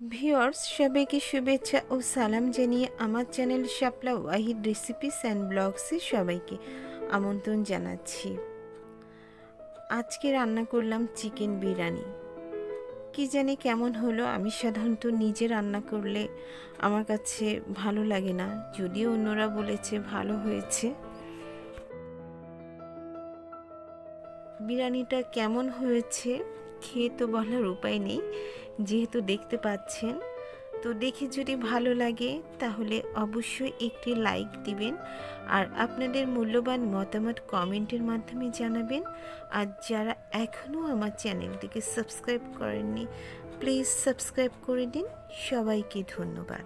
Viewers সবাইকে শুভেচ্ছা ও সালাম জানিয়ে আমার channel Shapla Wahid recipes and ব্লগসে সবাইকে আমন্ত্রণ জানাচ্ছি। আজকে রান্না করলাম চিকেন বিরিয়ানি। কি জানি কেমন হলো, আমি সাধারণত নিজে রান্না করলে আমার কাছে ভালো লাগে না, যদিও অন্যরা বলেছে ভালো হয়েছে। বিরিয়ানিটা কেমন হয়েছে খেয়ে তো বলার উপায় নেই। যেহেতু দেখতে পাচ্ছেন, তো দেখে যদি ভালো লাগে, তাহলে অবশ্যই একটি লাইক দিবেন আর আপনাদের মূল্যবান মতামত কমেন্টের মাধ্যমে জানাবেন। আর যারা এখনও আমার চ্যানেলটিকে সাবস্ক্রাইব করেননি, প্লিজ সাবস্ক্রাইব করে দিন। সবাইকে ধন্যবাদ।